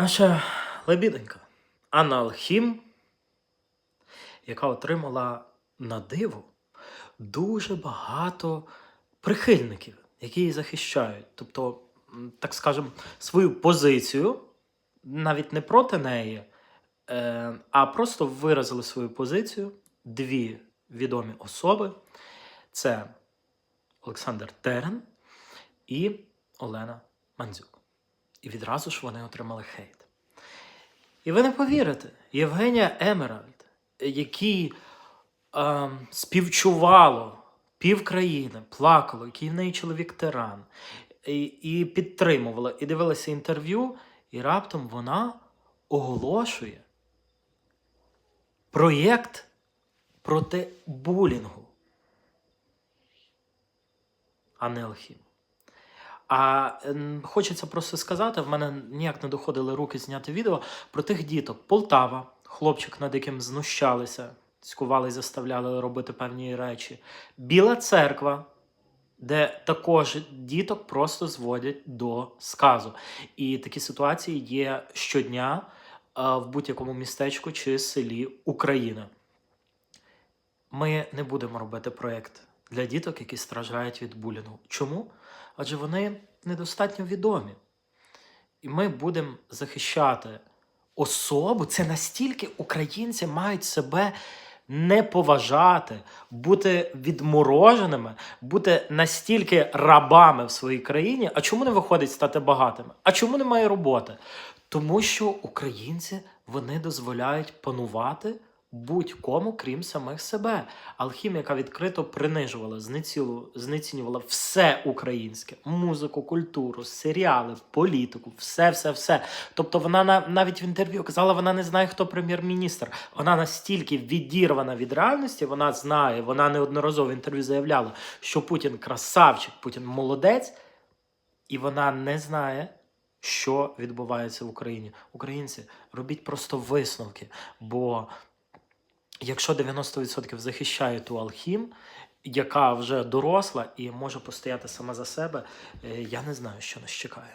Наша лебіденька Анна Алхім, яка отримала на диво дуже багато прихильників, які її захищають. Тобто, так скажемо, свою позицію навіть не проти неї, е, а просто виразили свою позицію дві відомі особи: це Олександр Терен і Олена Мандзюк. І відразу ж вони отримали хейт. І ви не повірите, Євгенія Емеральд, який е, співчувало пів країни, плакало, який в неї чоловік тиран, і, і підтримувала, і дивилася інтерв'ю, і раптом вона оголошує проєкт проти булінгу, а не алхім. А ем, хочеться просто сказати: в мене ніяк не доходили руки зняти відео про тих діток. Полтава, хлопчик, над яким знущалися, цькували і заставляли робити певні речі. Біла церква, де також діток просто зводять до сказу. І такі ситуації є щодня е, в будь-якому містечку чи селі України. Ми не будемо робити проєкт для діток, які страждають від булінгу. Чому? Адже вони недостатньо відомі. І ми будемо захищати особу. Це настільки українці мають себе не поважати, бути відмороженими, бути настільки рабами в своїй країні. А чому не виходить стати багатими? А чому немає роботи? Тому що українці вони дозволяють панувати будь-кому, крім самих себе. Алхімія, яка відкрито принижувала, знецінювала все українське: музику, культуру, серіали, політику, все, все, все. Тобто вона навіть в інтерв'ю казала, вона не знає, хто прем'єр-міністр. Вона настільки відірвана від реальності, вона знає, вона неодноразово в інтерв'ю заявляла, що Путін красавчик, Путін молодець, і вона не знає. Що відбувається в Україні? Українці, робіть просто висновки, бо якщо 90% захищає ту Алхім, яка вже доросла і може постояти сама за себе, е, я не знаю, що нас чекає.